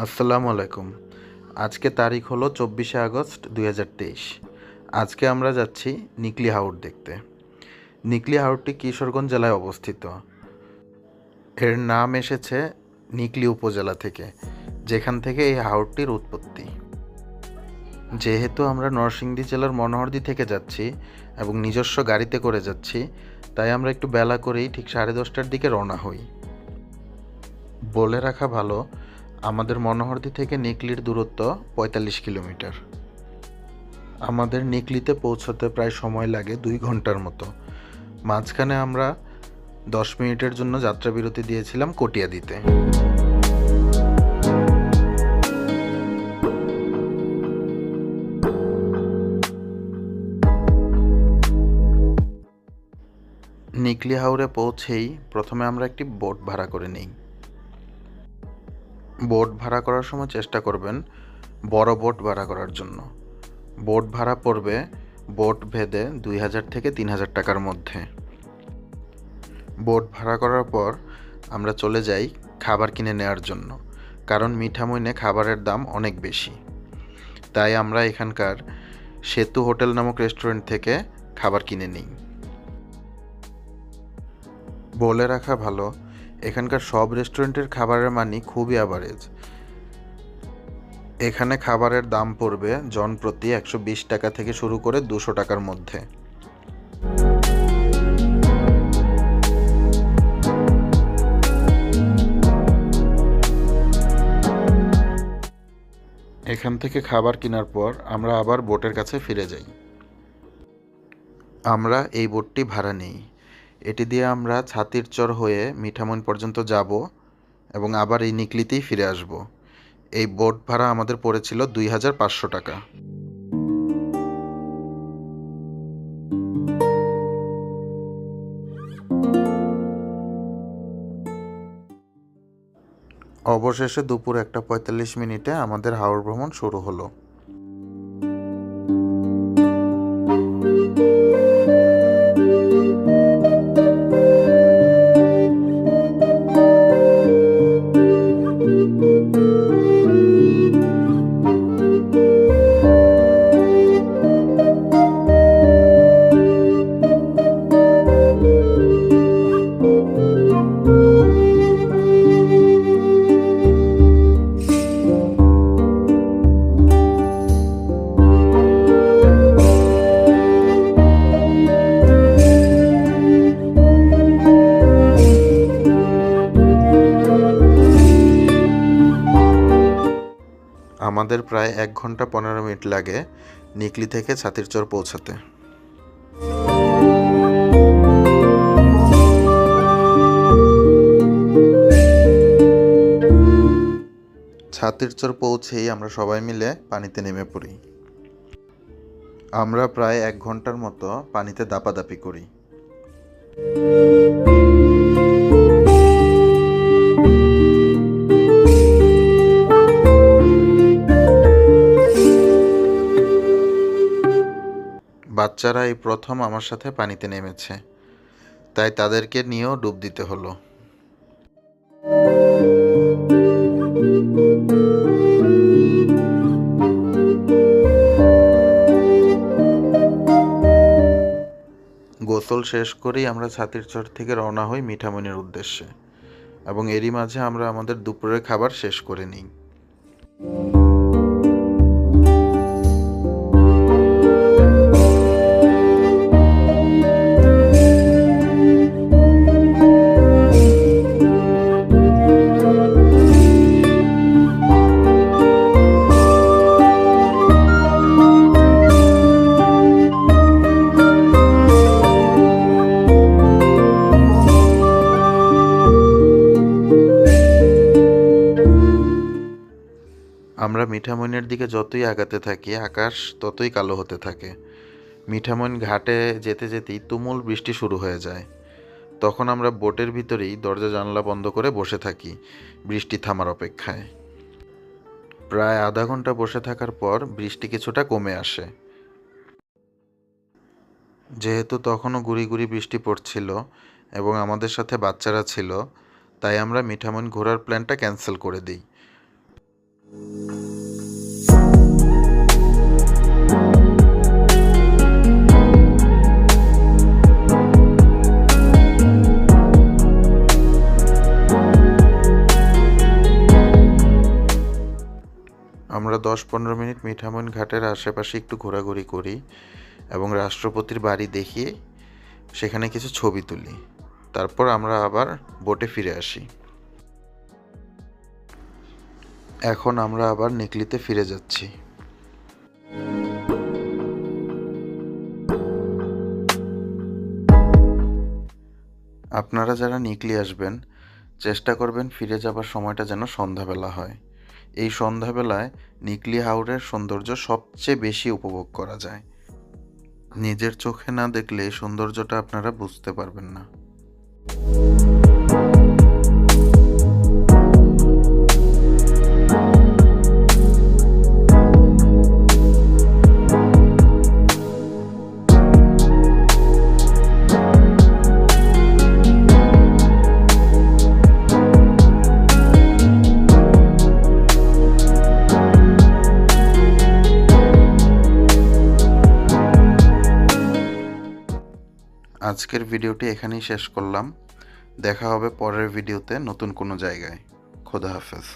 আসসালামু আলাইকুম। আজকে তারিখ হলো চব্বিশে আগস্ট দুই হাজার তেইশ। আজকে আমরা যাচ্ছি নিকলি হাওর দেখতে। নিকলি হাওরটি কিশোরগঞ্জ জেলায় অবস্থিত। এর নাম এসেছে নিকলি উপজেলা থেকে, যেখান থেকে এই হাওরটির উৎপত্তি। যেহেতু আমরা নরসিংদী জেলার মনোহরদি থেকে যাচ্ছি এবং নিজস্ব গাড়িতে করে যাচ্ছি, তাই আমরা একটু বেলা করেই ঠিক সাড়ে দশটার দিকে রওনা হই। বলে রাখা ভালো আমাদের মনোহরদি থেকে নিকলির দূরত্ব পঁয়তাল্লিশ কিলোমিটার। আমাদের নিকলিতে পৌঁছতে প্রায় সময় লাগে দুই ঘণ্টার মতো। মাঝখানে আমরা দশ মিনিটের জন্য যাত্রা বিরতি দিয়েছিলাম কটিয়া দিতে নিকলি হাওরে পৌঁছেই প্রথমে আমরা একটি বোট ভাড়া করে নিই। বোট ভাড়া করার সময় চেষ্টা করবেন বড় বোট ভাড়া করার জন্য। বোট ভাড়া পড়বে বোট ভেদে দুই হাজার থেকে তিন হাজার টাকার মধ্যে। বোট ভাড়া করার পর আমরা চলে যাই খাবার কিনে নেওয়ার জন্য, কারণ মিঠামইনে খাবারের দাম অনেক বেশি। তাই আমরা এখানকার সেতু হোটেল নামক রেস্টুরেন্ট থেকে খাবার কিনে নিই। বলে রাখা ভালো এখানকার সব রেস্টুরেন্টের খাবারের মানই খুবই অ্যাভারেজ এখানে খাবারের দাম পড়বে জন প্রতি একশো টাকা থেকে শুরু করে দুশো টাকার মধ্যে। এখান থেকে খাবার কেনার পর আমরা আবার বোটের কাছে ফিরে যাই। আমরা এই বোটটি ভাড়া নিই। এটি দিয়ে আমরা ছাতির চর হয়ে মিঠামইন পর্যন্ত যাব এবং আবার এই নিকলিতেই ফিরে আসব। এই বোট ভাড়া আমাদের পড়েছিল দুই হাজার পাঁচশো টাকা। অবশেষে দুপুর একটা পঁয়তাল্লিশ মিনিটে আমাদের হাওড় ভ্রমণ শুরু হলো। আমাদের প্রায় এক ঘণ্টা পনেরো মিনিট লাগে নিকলি থেকে ছাতিরচর পৌঁছাতে। ছাতিরচর পৌঁছেই আমরা সবাই মিলে পানিতে নেমে পড়ি। আমরা প্রায় এক ঘণ্টার মতো পানিতে দাপাদাপি করি। বাচ্চারা এই প্রথম আমার সাথে পানিতে নেমেছে। তাই তাদেরকে নিয়েও ডুব দিতে হলো। গোসল শেষ করেই আমরা ছাতির চর থেকে রওনা হই মিঠামনির উদ্দেশ্যে। এবং এরই মাঝে আমরা আমাদের দুপুরের খাবার শেষ করে নিই। আমরা দিকে যতই আগাতে থাকি, আকাশ ততই কালো হতে থাকে। মিঠামইন ঘাটে যেতে যেতেই তুমুল বৃষ্টি শুরু হয়ে যায়। তখন আমরা বোটের ভিতরেই দরজা জানলা বন্ধ করে বসে থাকি বৃষ্টি থামার অপেক্ষায়। প্রায় আধা ঘণ্টা বসে থাকার পর বৃষ্টি কিছুটা কমে আসে। যেহেতু তখনও গুড়ি গুড়ি বৃষ্টি পড়ছিল এবং আমাদের সাথে বাচ্চারা ছিল, তাই আমরা মিঠামইন ঘোরার প্ল্যানটা ক্যান্সেল করে দিই। দশ পনেরো মিনিট মিঠামইন ঘাটের আশেপাশে একটু ঘোরাঘুরি করি এবং রাষ্ট্রপতির বাড়ি দেখিয়ে সেখানে কিছু ছবি তুলি। তারপর আমরা আবার বোটে ফিরে আসি। এখন আমরা আবার নিকলিতে ফিরে যাচ্ছি। আপনারা যারা নিকলি আসবেন, চেষ্টা করবেন ফিরে যাবার সময়টা যেন সন্ধ্যাবেলা হয়। এই সন্ধ্যাবেলায় নিকলি হাওরের সৌন্দর্য সবচেয়ে বেশি উপভোগ করা যায়। নিজের চোখে না দেখলে সৌন্দর্যটা আপনারা বুঝতে পারবেন না। আজকের ভিডিওটি এখানেই শেষ করলাম। দেখা হবে পরের ভিডিওতে নতুন কোনো জায়গায়। খোদা হাফেজ।